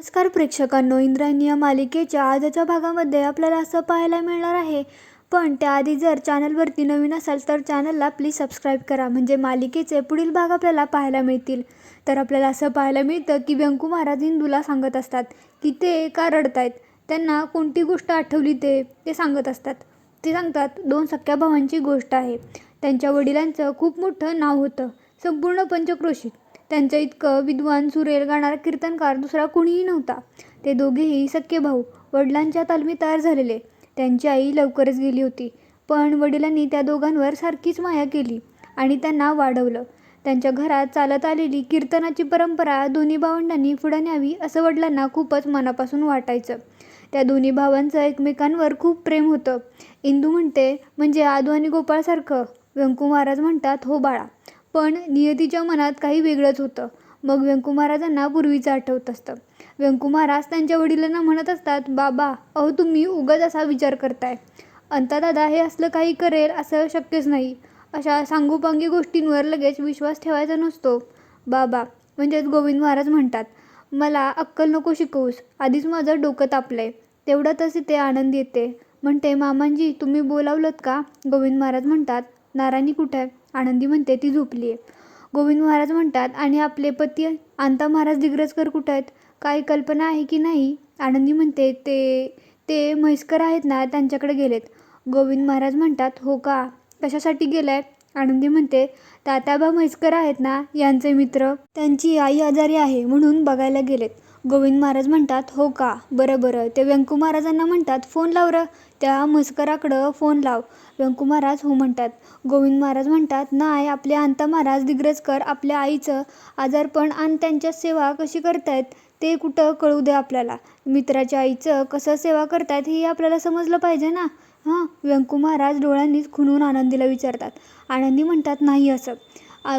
नमस्कार प्रेक्षकांनो इंद्रायणी या मालिकेच्या आजच्या भागामध्ये आपल्याला असं पाहायला मिळणार आहे. पण त्याआधी जर चॅनलवरती नवीन असाल तर चॅनलला प्लीज सबस्क्राईब करा म्हणजे मालिकेचे पुढील भाग आपल्याला पाहायला मिळतील. तर आपल्याला असं पाहायला मिळतं की व्यंकू महाराज हिंदूला सांगत असतात की ते का रडतायत? त्यांना कोणती गोष्ट आठवली ते? ते सांगत असतात. ते सांगतात दोन सख्या भावांची गोष्ट आहे. त्यांच्या वडिलांचं खूप मोठं नाव होतं. संपूर्ण पंचक्रोशीत. त्यांच्या इतकं विद्वान सुरेल गाणारा कीर्तनकार दुसरा कुणीही नव्हता. ते दोघेही सख्खे भाऊ वडिलांच्या तालमी तयार झालेले. त्यांची आई लवकरच गेली होती पण वडिलांनी त्या दोघांवर सारखीच माया केली आणि त्यांना वाढवलं. त्यांच्या घरात चालत आलेली कीर्तनाची परंपरा दोन्ही भावंडांनी पुढे न्यावी असं वडिलांना खूपच मनापासून वाटायचं. त्या दोन्ही भावांचं एकमेकांवर खूप प्रेम होतं. इंदू म्हणते म्हणजे आदू आणि गोपाळसारखं. व्यंकू महाराज म्हणतात हो बाळा. पण नियतीच्या मनात काही वेगळंच होतं. मग व्यंकू महाराजांना पूर्वीचं आठवत असतं. व्यंकू महाराज त्यांच्या वडिलांना म्हणत असतात बाबा अहो तुम्ही उगाच असा विचार करताय. अंतादादा हे असलं काही करेल असं शक्यच नाही. अशा सांगोपांगी गोष्टींवर लगेच विश्वास ठेवायचा नसतो. बाबा म्हणजेच गोविंद महाराज म्हणतात मला अक्कल नको शिकवूस. आधीच माझं डोकं तापलंय. तेवढ्यातच इथे आनंद येते. म्हणते मामांजी तुम्ही बोलावलत का? गोविंद महाराज म्हणतात नारायणी कुठे आहे? आनंदी म्हणते ती झोपली आहे. गोविंद महाराज म्हणतात आणि आपले पती अंता महाराज दिग्रजकर कुठं आहेत? काही कल्पना आहे की नाही? आनंदी म्हणते ते ते म्हैसकर आहेत ना त्यांच्याकडे गेलेत. गोविंद महाराज म्हणतात हो का? कशासाठी गेलाय? आनंदी म्हणते तात्याबा म्हैसकर आहेत ना यांचे मित्र. त्यांची आई आजारी आहे म्हणून बघायला गेलेत. गोविंद महाराज म्हणतात हो का? बरं बरं. ते व्यंकू महाराजांना म्हणतात फोन लाव रं. त्या म्हस्कराकडं फोन लाव. व्यंकू महाराज हो म्हणतात. गोविंद महाराज म्हणतात नाही आपले अंता महाराज दिग्रजकर आपल्या आईचं आजारपण आणि त्यांच्या सेवा कशी करतायत ते कुठं कळू दे आपल्याला. मित्राच्या आईचं कसं सेवा करतायत हे आपल्याला समजलं पाहिजे ना. हां व्यंकू महाराज डोळ्यांनीच खुणून आनंदीला विचारतात. आनंदी म्हणतात नाही असं.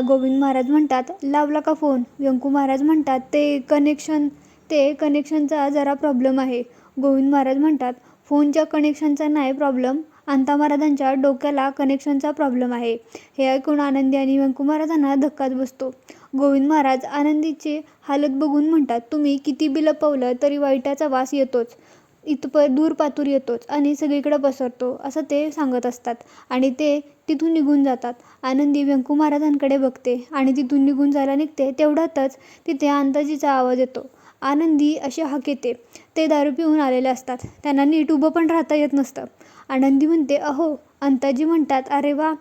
गोविंद महाराज म्हणतात लावला का फोन? व्यंकू महाराज म्हणतात ते कनेक्शन ते कनेक्शनचा जरा प्रॉब्लेम आहे. गोविंद महाराज म्हणतात फोनच्या कनेक्शनचा नाही प्रॉब्लेम अंता महाराजांच्या डोक्याला कनेक्शनचा प्रॉब्लेम आहे. हे ऐकून आनंदी आणि व्यंकू महाराजांना धक्काच बसतो. गोविंद महाराज आनंदीची हालत बघून म्हणतात तुम्ही किती बिलपवलं तरी वाईटाचा वास येतोच. इथप दूर पातूर येतोच आणि सगळीकडे पसरतो असं ते सांगत असतात. आणि ते तिथून निघून जातात. आनंदी व्यंकू महाराजांकडे बघते आणि तिथून निघून जायला निघते तेवढ्यातच तिथे अंताजीचा आवाज येतो. आनंदी अशी हाक येते. ते दारू पिऊन आलेले असतात. त्यांना नीट उभं पण राहता येत नसतं. आनंदी म्हणते अहो अंताजी म्हणतात अरे वा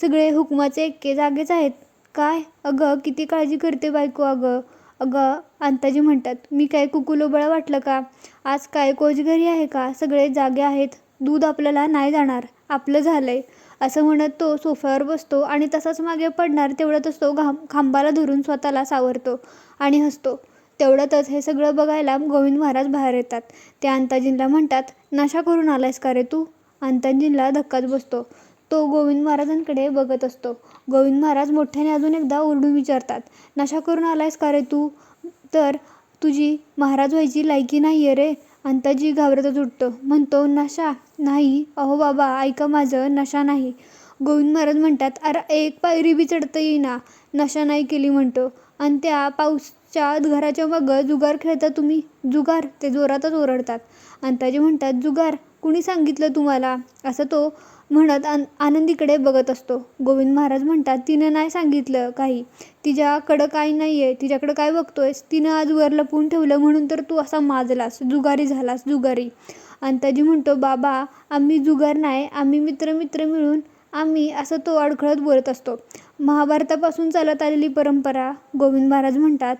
सगळे हुकमाचे एक्के जागेच आहेत. काय? अगं किती काळजी करते बायको अगं. अगं अंताजी म्हणतात मी काय कुकुलोबळा वाटलं का? आज काय कोच घरी आहे का? सगळे जागे आहेत. दूध आपल्याला नाही जाणार. आपलं झालं आहे असं म्हणत तो सोफ्यावर बसतो आणि तसाच मागे पडणार तेवढ्यातच तो घाम खांबाला धरून स्वतःला सावरतो आणि हसतो. तेवढ्यातच हे सगळं बघायला गोविंद महाराज बाहेर येतात. ते अंताजींना म्हणतात नशा करून आलायस का रे तू? अंताजींना धक्काच बसतो. तो गोविंद महाराजांकडे बघत असतो. गोविंद महाराज मोठ्याने अजून एकदा ओरडून विचारतात नशा करून आलायस का रे तू? तर तुझी महाराज व्हायची लायकी नाही आहे रे. अंताजी घाबरतच उठतो. म्हणतो नशा नाही. अहो बाबा ऐका माझं. नशा नाही. गोविंद महाराज म्हणतात अरे एक पायरी बी चढता येईना. नशा नाही केली म्हणतो. आणि त्या पाऊस च्या घराच्या मागं जुगार खेळता तुम्ही. जुगार ते जोरातच ओरडतात. अंताजी म्हणतात जुगार कुणी सांगितलं तुम्हाला? असं तो म्हणत आन आनंदीकडे बघत असतो. गोविंद महाराज म्हणतात तिनं नाही सांगितलं काही. तिच्याकडं काही नाही आहे तिच्याकडं काय बघतोयस? तिनं आज वर लपवून ठेवलं म्हणून तर तू असा माजलास. जुगारी झालास जुगारी. अंताजी म्हणतो बाबा आम्ही जुगार नाही. आम्ही मित्र मित्र मिळून आम्ही असं तो अडखळत बोलत असतो. महाभारतापासून चालत आलेली परंपरा गोविंद महाराज म्हणतात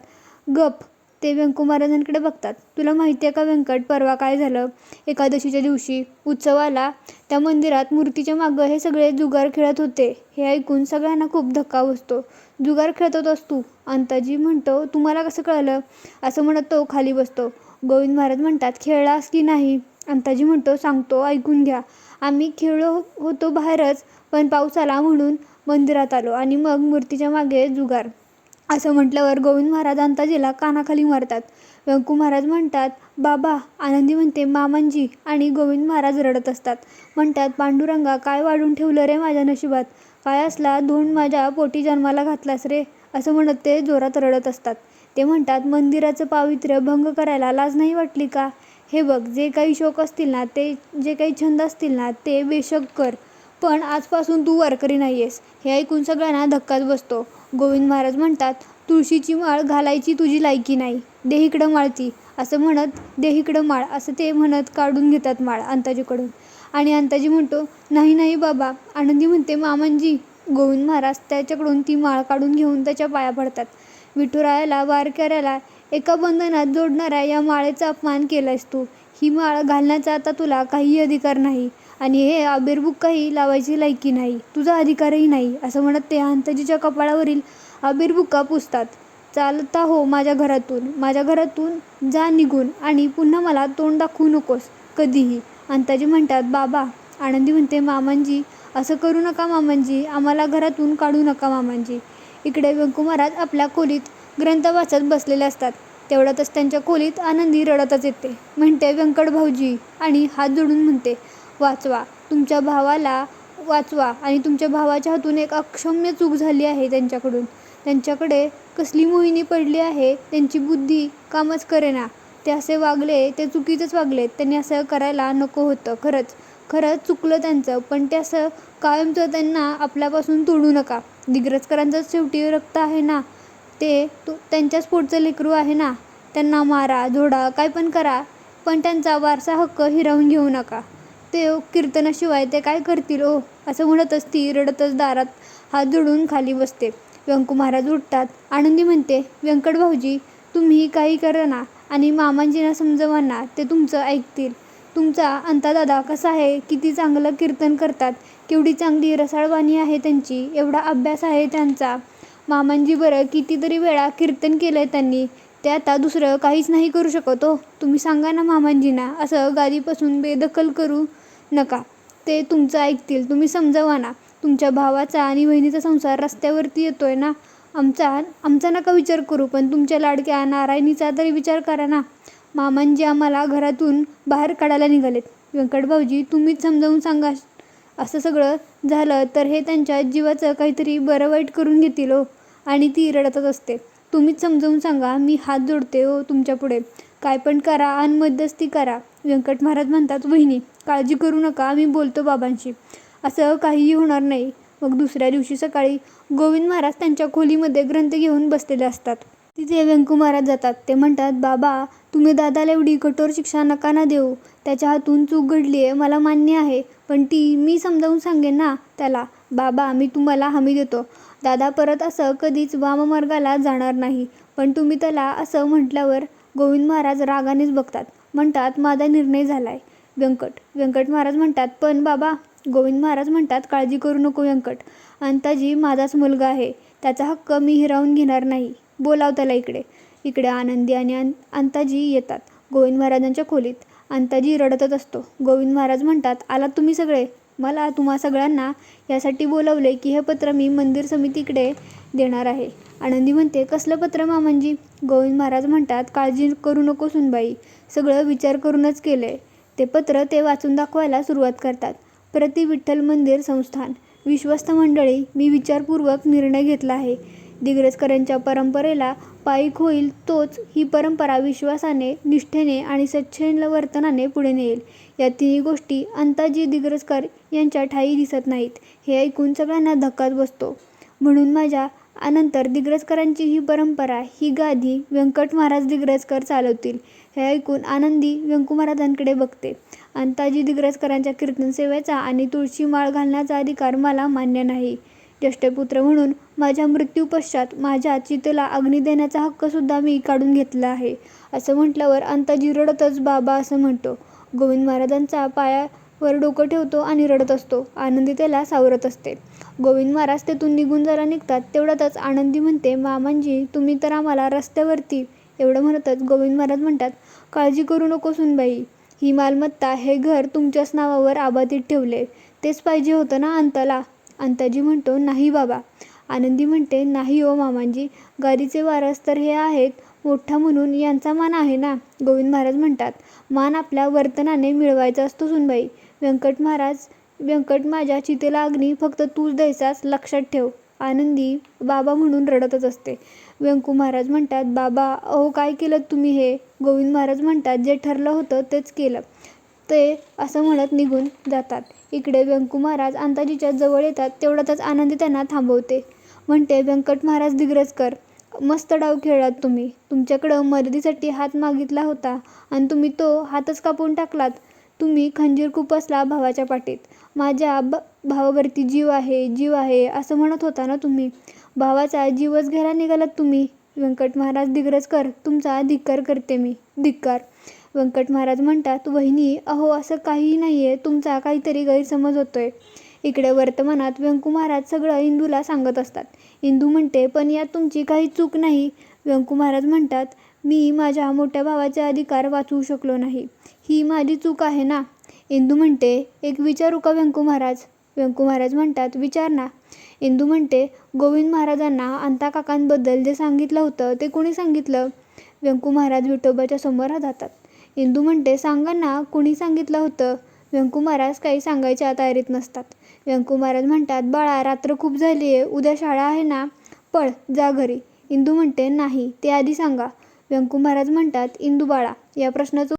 गप. ते व्यंकू महाराजांकडे बघतात. तुला माहिती आहे का व्यंकट परवा काय झालं? एकादशीच्या दिवशी उत्सव आला. त्या मंदिरात मूर्तीच्या मागं हे सगळे जुगार खेळत होते. हे ऐकून सगळ्यांना खूप धक्का बसतो. जुगार खेळत होतास तू अंताजी म्हणतो तुम्हाला कसं कळलं असं म्हणत तो खाली बसतो. गोविंद महाराज म्हणतात खेळलास की नाही अंताजी म्हणतो सांगतो ऐकून घ्या. आम्ही खेळलो हो, होतो बाहेरच पण पाऊस आला म्हणून मंदिरात आलो आणि मग मूर्तीच्या मागे जुगार असं म्हटल्यावर गोविंद महाराज अंताजीला कानाखाली मारतात. व्यंकू महाराज म्हणतात बाबा आनंदी म्हणते मामांजी आणि गोविंद महाराज रडत असतात. म्हणतात पांडुरंगा काय वाढून ठेवलं रे माझ्या नशिबात? काय असला धोंड माझ्या पोटी जन्माला घातलास रे? असं म्हणत ते जोरात रडत असतात. ते म्हणतात मंदिराचं पावित्र्य भंग करायला लाज नाही वाटली का? हे बघ जे काही शोक असतील ना ते जे काही छंद असतील ना ते बेशक कर. पण आजपासून तू वारकरी नाही आहेस हे ऐकून सगळ्यांना धक्काच बसतो. गोविंद महाराज म्हणतात तुळशीची माळ घालायची तुझी लायकी नाही. दे इकडं माळ ती असं म्हणत दे इकडं माळ. असं ते म्हणत काढून घेतात माळ अंताजीकडून. आणि अंताजी म्हणतो नाही नाही बाबा. आनंदी म्हणते मामांजी गोविंद महाराज त्याच्याकडून ती माळ काढून घेऊन त्याच्या पाया पडतात. विठुरायाला वारकऱ्याला एका बंधनात जोडणाऱ्या या माळेचा अपमान केलायस तू. ही माळ घालण्याचा आता तुला काही अधिकार नाही. आणि हे आबेरबुक काही लावायची लायकी नाही तुझा अधिकारही नाही असं म्हणत ते अंताजीच्या कपाळावरील आबेरबुका पुसतात? चालता हो माझ्या घरातून माझ्या घरातून जा निघून आणि पुन्हा मला तोंड दाखवू नकोस कधीही. अंताजी म्हणतात बाबा आनंदी म्हणते मामांजी असं करू नका मामांजी आम्हाला घरातून काढू नका मामांजी. इकडे व्यंकू महाराज आपल्या खोलीत ग्रंथ वाचत बसलेले असतात. तेवढ्यातच त्यांच्या खोलीत आनंदी रडतच येते. म्हणते व्यंकट भाऊजी आणि हात जोडून म्हणते वाचवा. तुमच्या भावाला वाचवा आणि तुमच्या भावाच्या हातून एक अक्षम्य चूक झाली आहे त्यांच्याकडून. त्यांच्याकडे कसली मोहिनी पडली आहे त्यांची बुद्धी कामच करेना. ते असे वागले ते चुकीचंच वागले. त्यांनी असं करायला नको होतं खरंच. खरंच चुकलं त्यांचं पण ते असं कायमचं त्यांना आपल्यापासून तोडू नका. दिग्रजकरांचं शेवटी रक्त आहे ना? ते तो त्यांच्याच पोटचं लेकरू आहे ना? त्यांना मारा झोडा काय पण करा पण त्यांचा वारसा हक्क हिरावून घेऊ नका. ते कीर्तनाशिवाय ते काय करतील? ओ असं म्हणतच ती रडतच दारात हात जोडून खाली बसते. व्यंकू महाराज उठतात. आनंदी म्हणते व्यंकट भाऊजी तुम्ही काही करा ना आणि मामांजीना समजवा ना ते तुमचं ऐकतील. तुमचा अंतादादा कसा आहे? किती चांगलं कीर्तन करतात. केवढी चांगली रसाळवाणी आहे त्यांची. एवढा अभ्यास आहे त्यांचा. मामांजी बरं कितीतरी वेळा कीर्तन केलं आहे त्यांनी. ते आता दुसरं काहीच नाही करू शकत हो. तुम्ही सांगा ना मामांजींना असं गादीपासून बेदखल करू नका. ते तुमचं ऐकतील. तुम्ही समजावा ना. तुमच्या भावाचा आणि बहिणीचा संसार रस्त्यावरती येतो आहे ना. आमचा आमचा नका विचार करू पण तुमच्या लाडक्या नारायणीचा तरी विचार करा ना. मामांजी आम्हाला घरातून बाहेर काढायला निघालेत. व्यंकट भाऊजी तुम्हीच समजावून सांगा. असं सगळं झालं तर हे त्यांच्या जीवाचं काहीतरी बरं वाईट करून घेतील हो. आणि ती रडतच असते. तुम्हीच समजावून सांगा मी हात जोडते हो तुमच्यापुढे. काय पण करा आणि मध्यस्थी करा. व्यंकट महाराज म्हणतात वहिनी काळजी करू नका मी बोलतो बाबांशी. असं काहीही होणार नाही. मग दुसऱ्या दिवशी सकाळी गोविंद महाराज त्यांच्या खोलीमध्ये ग्रंथ घेऊन बसलेले असतात. तिथे व्यंकू महाराज जातात. ते म्हणतात बाबा तुम्ही दादाला एवढी कठोर शिक्षा नका ना देऊ. त्याच्या हातून चूक घडली आहे मला मान्य आहे. पण ती मी समजावून सांगेन ना त्याला. बाबा मी तुम्हाला हमी देतो. दादा परत असं कधीच वाममार्गाला जाणार नाही. पण तुम्ही त्याला असं म्हटल्यावर गोविंद महाराज रागानेच बघतात. म्हणतात माझा निर्णय झाला आहे व्यंकट व्यंकट महाराज म्हणतात पण बाबा गोविंद महाराज म्हणतात काळजी करू नको व्यंकट. अंताजी माझाच मुलगा आहे. त्याचा हक्क मी हिरावून घेणार नाही. बोलाव त्याला इकडे. इकडे आनंदी आणि अं अंताजी येतात. गोविंद महाराजांच्या खोलीत अंताजी रडतच असतो. गोविंद महाराज म्हणतात आलात तुम्ही सगळे? मला तुम्हा सगळ्यांना यासाठी बोलवले की हे पत्र मी मंदिर समितीकडे देणार आहे. आनंदी म्हणते कसलं पत्र मामांजी? गोविंद महाराज म्हणतात काळजी करू नको सुनबाई सगळं विचार करूनच केलं आहे ते पत्र ते वाचून दाखवायला सुरुवात करतात. प्रति विठ्ठल मंदिर संस्थान. विश्वस्त मंडळी मी विचारपूर्वक निर्णय घेतला आहे. दिग्रजकरांच्या परंपरेला पायीक होईल तोच ही परंपरा विश्वासाने निष्ठेने आणि सच्छेल वर्तनाने पुढे नेईल. या तिन्ही गोष्टी अंताजी दिग्रजकर यांच्या ठायी दिसत नाहीत हे ऐकून सगळ्यांना धक्काच बसतो. म्हणून माझ्या अनंतर दिग्रजकरांची ही परंपरा ही गादी व्यंकट महाराज दिग्रजकर चालवतील हे ऐकून आनंदी व्यंकू महाराजांकडे बघते. अंताजी दिग्रजकरांच्या कीर्तन सेवेचा आणि तुळशी माळ घालण्याचा अधिकार मला मान्य नाही. ज्येष्ठपुत्र म्हणून माझ्या मृत्यूपश्चात माझ्या चितेला अग्नी देण्याचा हक्कसुद्धा मी काढून घेतला आहे. असं म्हटल्यावर अंताजी रडतच बाबा असं म्हणतो. गोविंद महाराजांचा पायावर डोकं ठेवतो आणि रडत असतो. आनंदी त्याला सावरत असते. गोविंद महाराज तेथून निघून जरा निघतात तेवढ्यातच आनंदी म्हणते मामांजी तुम्ही तर आम्हाला रस्त्यावरती एवढं म्हणतच गोविंद महाराज म्हणतात काळजी करू नको सुनबाई. ही मालमत्ता हे घर तुमच्याच नावावर आबादीत ठेवले. तेच पाहिजे होतं ना अंताला अंताजी म्हणतो नाही बाबा आनंदी म्हणते नाही हो मामांजी. गादीचे वारस तर हे आहेत मोठा म्हणून यांचा मान आहे ना? गोविंद महाराज म्हणतात मान आपल्या वर्तनाने मिळवायचा असतो सुनबाई. व्यंकट महाराज व्यंकट माझ्या चितेला अग्नी फक्त तूच द्यायचाच लक्षात ठेव. आनंदी बाबा म्हणून रडतच असते. व्यंकू महाराज म्हणतात बाबा अहो काय केलं तुम्ही हे? गोविंद महाराज म्हणतात जे ठरलं होतं तेच केलं. ते असं म्हणत निघून जातात. इकडे व्यंकू महाराज अंताजीच्या जवळ येतात तेवढ्यातच आनंदी त्यांना थांबवते. म्हणते व्यंकट महाराज दिग्रजकर मस्त डाव खेळलात तुम्ही. तुमच्याकडं मदतीसाठी हात मागितला होता आणि तुम्ही तो हातच कापून टाकलात. तुम्ही खंजीर खुपसला भावाच्या पाठीत. माझ्या ब भावावरती जीव आहे जीव आहे असं म्हणत होता ना तुम्ही? भावाचा जीवच घ्यायला निघालात तुम्ही? व्यंकट महाराज दिग्रजकर तुमचा धिक्कार करते मी. धिक्कार. व्यंकट महाराज म्हणतात वहिनी अहो असं काहीही नाही आहे तुमचा काहीतरी गैरसमज होतोय. इकडे वर्तमानात व्यंकू महाराज सगळं इंदूला सांगत असतात. इंदू म्हणते पण यात तुमची काही चूक नाही. व्यंकू महाराज म्हणतात मी माझ्या मोठ्या भावाचे अधिकार वाचवू शकलो नाही. ही माझी चूक आहे ना? इंदू म्हणते एक विचारू का व्यंकू महाराज? व्यंकू महाराज म्हणतात विचार ना. इंदू म्हणते गोविंद महाराजांना अंता काकांबद्दल जे सांगितलं होतं ते कोणी सांगितलं? व्यंकू महाराज विठोबाच्या समोर जातात इंदू म्हणते सांगा ना कुणी सांगितलं होतं? व्यंकू महाराज काही सांगायच्या तयारीत नसतात. व्यंकू महाराज म्हणतात बाळा रात्र खूप झाली आहे उद्या शाळा आहे ना पळ जा घरी. इंदू म्हणते नाही ते आधी सांगा. व्यंकू महाराज म्हणतात इंदू बाळा या प्रश्नाचं